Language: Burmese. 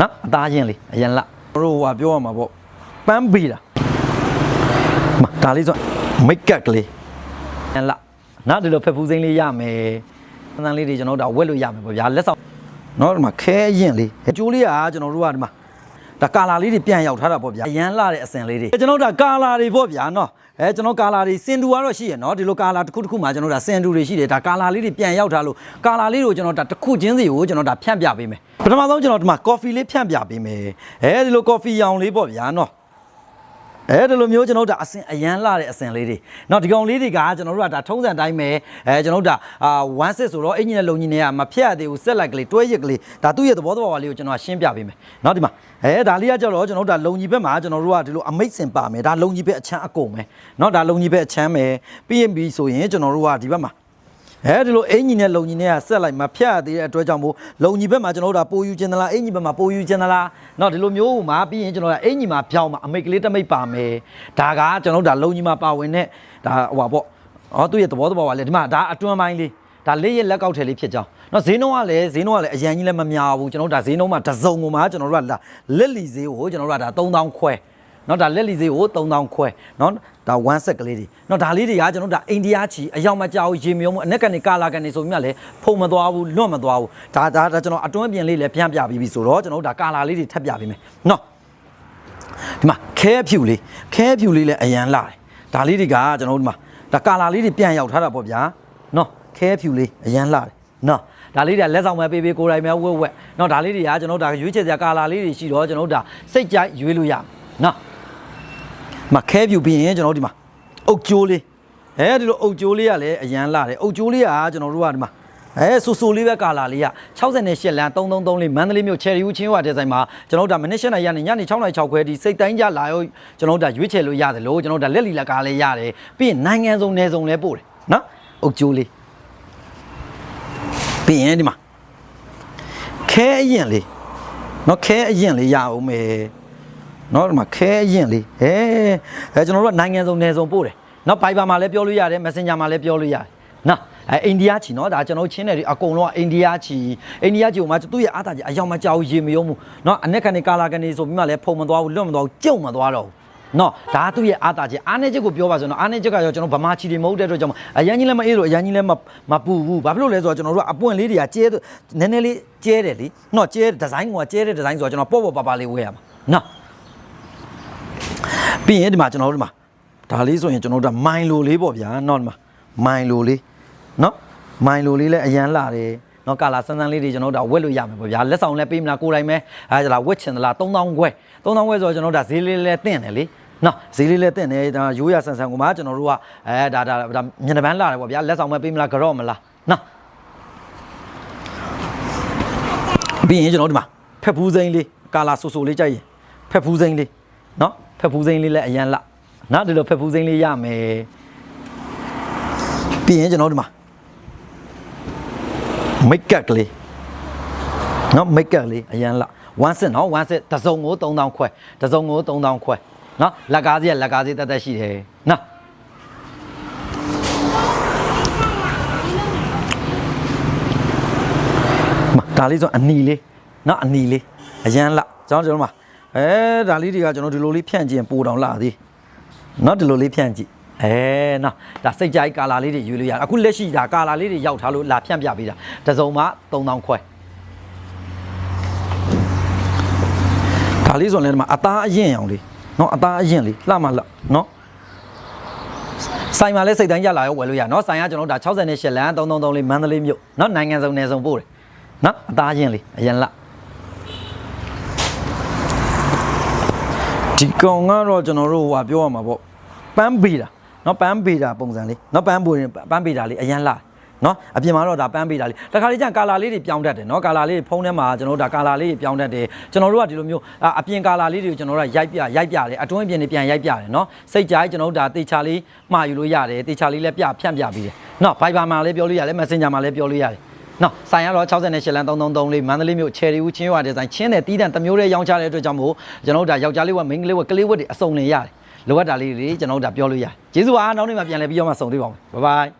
နော်အသားချင်းလေးအရင်လတို့ဟိုကပြောရမှာပေါ့ပန်းပီတာမဒါလေးဆိုမိတ်ကပ်ကလေးအရင်လနော်ဒီလိုဖက်ဖူးစိမ့်လေးရမယ်သန်းသန်းလေးတွေကျွန်တော်တို့ဒါဝက်လို့ရမယ်ပေါ့ဗျာလက်ဆောင်နော်ဒီမှာခဲရင်လေးအကျိုးလေးကကျွန်တော်တို့ကဒီမှာ ဒါကာလာလေးတွေပြန်ရောက်ထားတာပေါ့ဗျာအရန်လာတဲ့အစင်လေးတွေကျွန်တော်တို့ဒါကာလာတွေပေါ့ဗျာနော်အဲကျွန်တော်ကာလာတွေစင်တူကတော့ရှိရနော်ဒီလိုကာလာတစ်ခုတစ်ခုမှကျွန်တော်တို့ဒါစင်တူတွေရှိတယ်ဒါကာလာလေးတွေပြန်ရောက်ထားလို့ကာလာလေးကိုကျွန်တော်ဒါတစ်ခုချင်းစီကိုကျွန်တော်ဒါဖြန့်ပြပေးမယ်ပထမဆုံးကျွန်တော်ဒီမှာကော်ဖီလေးဖြန့်ပြပေးမယ်အဲဒီလိုကော်ဖီရောင်လေးပေါ့ဗျာနော် အဲဒီလိုမျိုးကျွန်တော်တို့ဒါအစင်အရန်လာတဲ့အစင်လေးတွေเนาะဒီကောင်လေးတွေကကျွန်တော်တို့ကဒါထုံးစံတိုင်းပဲအဲကျွန်တော်တို့ဒါအာ1 sit ဆိုတော့အင်ဂျင်နဲ့လုံကြီးနဲ့ကမဖြတ်ရသေးဘူးဆက်လိုက်ကလေးတွဲရစ်ကလေးဒါသူ့ရဲ့သဘောသဘာဝလေးကိုကျွန်တော်ကရှင်းပြပေးမယ်เนาะဒီမှာအဲဒါလေးကကြတော့ကျွန်တော်တို့ဒါလုံကြီးဘက်မှာကျွန်တော်တို့ကဒီလိုအမိတ်စင်ပါမယ်ဒါလုံကြီးဘက်အချမ်းအကုန်ပဲเนาะဒါလုံကြီးဘက်အချမ်းပဲပြီးရင်ပြီးဆိုရင်ကျွန်တော်တို့ကဒီဘက်မှာ အဲဒီလိုအင်ဂျင်နဲ့လုံကြီးနဲ့ကဆက်လိုက်မဖြတ်ရသေးတဲ့အတွက်ကြောင့်မို့လုံကြီးဘက်မှာကျွန်တော်တို့ဒါပိုယူခြင်းသလားအင်ဂျင်ဘက်မှာပိုယူခြင်းသလားเนาะဒီလိုမျိုးမှာပြီးရင်ကျွန်တော်ကအင်ဂျင်မှာဖြောင်းမှာအမိတ်ကလေးတစ်မိတ်ပါမယ်ဒါကကျွန်တော်တို့ဒါလုံကြီးမှာပါဝင်တဲ့ဒါဟိုပါပေါ့ဟောသူ့ရဲ့သဘောတဘာဝလေဒီမှာဒါအတွန်းပိုင်းလေးဒါလေးရဲ့လက်ကောက်ထဲလေးဖြစ်ကြောင်းเนาะဈေးနှုန်းကလည်းဈေးနှုန်းကလည်းအရင်ကြီးလည်းမများဘူးကျွန်တော်တို့ဒါဈေးနှုန်းမှာတစ်စုံကိုမှကျွန်တော်တို့ကလက်လီဈေးကိုကျွန်တော်တို့ကဒါ3000ခွဲ เนาะဒါလက်လီဈေးကို3000ခွဲเนาะဒါ1 set ကလေးတွေเนาะဒါလေးတွေကကျွန်တော်တို့ဒါအိန္ဒိယချီအရောက်မကြောက်ရေမြုံမှုအနက်ကနေကာလာကနေဆိုပြီးမှလည်းဖုံမသွားဘူးလွတ်မသွားဘူးဒါဒါဒါကျွန်တော်အတွင်းပြင်လေးလည်းပြန်ပြပြီးပြီဆိုတော့ကျွန်တော်တို့ဒါကာလာလေးတွေထပ်ပြပေးမယ်เนาะဒီမှာခဲဖြူလေးခဲဖြူလေးလည်းအရန်လာတယ်ဒါလေးတွေကကျွန်တော်တို့ဒီမှာဒါကာလာလေးတွေပြန်ရောက်ထားတာပေါ့ဗျာเนาะခဲဖြူလေးအရန်လာတယ်เนาะဒါလေးတွေကလက်ဆောင်ပဲပေးပေးကိုယ်တိုင်ပဲဝက်ဝက်เนาะဒါလေးတွေကကျွန်တော်တို့ဒါရွေးချယ်စရာကာလာလေးတွေရှိတော့ကျွန်တော်တို့ဒါစိတ်ကြိုက်ရွေးလို့ရเนาะ မခဲပြူပြီးရင်ကျွန်တော်တို့ဒီမှာအုတ်ကျိုးလေးအဲဒီလိုအုတ်ကျိုးလေးကလည်းအရန်လာတယ်အုတ်ကျိုးလေးကကျွန်တော်တို့ကဒီမှာအဲဆူဆူလေးပဲကာလာလေးက68လမ်း333လေးမန္တလေးမြို့ချယ်ရီဦးချင်းဝါတဲ့ဆိုင်မှာကျွန်တော်တို့ဒါမနစ်၈နိုင်ရနေညနေ6နိုင်6ခွဲဒီစိတ်တိုင်းကြလာရောကျွန်တော်တို့ဒါရွေးချယ်လို့ရတယ်လို့ကျွန်တော်တို့ဒါလက်လီလက်ကားလေးရတယ်ပြီးရင်နိုင်ငံစုံနယ်စုံလည်းပို့တယ်နော်အုတ်ကျိုးလေးပြီးရင်ဒီမှာခဲအရင်လေးနော်ခဲအရင်လေးရအောင်မယ် နော်ဒီမှာခဲရင်လေးဟဲအဲကျွန်တော်တို့ကနိုင်ငံစုံနယ်စုံပို့တယ်နော် Viber မှာလည်းပြောလို့ရတယ် Messenger မှာလည်းပြောလို့ရတယ်နော်အဲအိန္ဒိယချီနော်ဒါကျွန်တော်တို့ချင်းတယ်ဒီအကုန်လုံးကအိန္ဒိယချီအိန္ဒိယချီကိုမှသူ့ရဲ့အားသာကြီးအယောင်မကြောက်ရေမယုံမှုနော်အနက်ကနေကာလာကနေဆိုပြီးမှလည်းဖုံမသွားဘူးလွတ်မသွားဘူးကြုံမသွားတော့ဘူးနော်ဒါသူ့ရဲ့အားသာကြီးအားနေချက်ကိုပြောပါဆိုတော့အားနေချက်ကရောကျွန်တော်ဗမာချီတွေမဟုတ်တဲ့အတွက်ကြောင့်အရန်ကြီးလည်းမအေးလို့အရန်ကြီးလည်းမမပူဘူးဘာဖြစ်လို့လဲဆိုတော့ကျွန်တော်တို့ကအပွင့်လေးတွေကကျဲနည်းနည်းလေးကျဲတယ်လीနော်ကျဲဒီဇိုင်းကကျဲတဲ့ဒီဇိုင်းဆိုတော့ကျွန်တော်ပေါ့ပေါ့ပါပါလေးဝဲရမှာနော် ပြီးရင်ဒီမှာကျွန်တော်တို့ဒီမှာဒါလေးဆိုရင်ကျွန်တော်တို့ကမိုင်လိုလေးပေါ့ဗျာနော်ဒီမှာမိုင်လိုလေးနော်မိုင်လိုလေးလည်းအရန်လှတယ်နော်ကာလာစမ်းစမ်းလေးတွေကျွန်တော်တို့ကဝက်လို့ရမယ်ပေါ့ဗျာလက်ဆောင်လည်းပေးမလားကိုယ်တိုင်ပဲအဲဒါဝက်ချင်သလား3000ခွဲ3000ခွဲဆိုတော့ကျွန်တော်တို့ကဈေးလေးလည်းတင့်တယ်လေနော်ဈေးလေးလည်းတင့်တယ်ဒါရိုးရဆန်ဆန်ကမှကျွန်တော်တို့ကအဲဒါဒါမျက်နှာပန်းလှတယ်ပေါ့ဗျာလက်ဆောင်ပဲပေးမလားကြော့မလားနော်ပြီးရင်ကျွန်တော်တို့ဒီမှာဖက်ဖူးစိမ်းလေးကာလာဆူဆူလေးကြိုက်ရင်ဖက်ဖူးစိမ်းလေး နော်ဖက်ဖူးစိမ်းလေးလည်းအရန်လာနော်ဒီလိုဖက်ဖူးစိမ်းလေးရမယ်ပြီးရင်ကျွန်တော်တို့ဒီမှာမိတ်ကပ်ကလေးနော်မိတ်ကပ်လေးအရန်လာ1 set နော်1 set တစ်စုံကို3000ခွဲတစ်စုံကို3000ခွဲနော်လက်ကားစီကလက်ကားစီတက်တက်ရှိတယ်နော်မဒါလေးဆိုအနီလေးနော်အနီလေးအရန်လာကျွန်တော်ကျွန်တော်မှာ အဲဒါလေးတွေကကျွန်တော်ဒီလိုလေးဖြန့်ကြည့်ရင်ပိုတောင်လာသေးနော်ဒီလိုလေးဖြန့်ကြည့်အဲနော်ဒါစိတ်ကြိုက်ကာလာလေးတွေယူလို့ရအခုလက်ရှိဒါကာလာလေးတွေရောက်ထားလို့လာဖြန့်ပြပေးတာတစ်စုံမှ3000ခွဲဒါလေးဆိုရင်လည်းဒီမှာအသားအရင်အောင်လေးနော်အသားအရင်လေးလှမလှနော်ဆိုင်မှာလည်းစိတ်တိုင်းရလာရောဝယ်လို့ရနော်ဆိုင်ကကျွန်တော်တို့ဒါ68လမ်း333လေးမန္တလေးမြို့နော်နိုင်ငံစုံနယ်စုံပို့တယ်နော်အသားချင်းလေးအရင်လှ ဒီကောင်ကတော့ကျွန်တော်တို့ဟိုပြောရမှာပေါ့ပန်းပေတာနော်ပန်းပေတာပုံစံလေးနော်ပန်းပွေပန်းပေတာလေးအရင်လှနော်အပြင်မှာတော့ဒါပန်းပေတာလေးတခါလေးကျန်ကာလာလေးတွေပြောင်းတတ်တယ်နော်ကာလာလေးဖုံးထဲမှာကျွန်တော်တို့ဒါကာလာလေးတွေပြောင်းတတ်တယ်ကျွန်တော်တို့ကဒီလိုမျိုးအာအပြင်ကာလာလေးတွေကိုကျွန်တော်တို့ကရိုက်ပြရိုက်ပြတယ်အတွင်းပြင်တွေပြန်ရိုက်ပြတယ်နော်စိတ်ကြိုက်ကျွန်တော်တို့ဒါတေချာလေးမှာယူလို့ရတယ်တေချာလေးလည်းပြဖြန့်ပြပြီးတယ်နော် Viber မှာလည်းပြောလို့ရတယ် Messenger မှာလည်းပြောလို့ရတယ် နော်ဆိုင်ကတော့68လမ်း333လေးမန္တလေးမြို့ချယ်ရီဦးချင်းရွာဒီဇိုင်းချင်းတဲ့တီးတန့်တစ်မျိုးလေးရောင်းချတဲ့အတွက်ကြောင့်မို့ကျွန်တော်တို့ဒါယောက်ျားလေးဝက်မိန်းကလေးဝက်ကလေးဝက်တွေအစုံနေရတယ်လိုအပ်တာလေးတွေကျွန်တော်တို့ဒါပြောလို့ရတယ်ကျေးဇူးပါနောက်နေ့မှပြန်လည်ပြီးတော့မှဆုံတွေ့ပါမယ်ဘိုင်ဘိုင်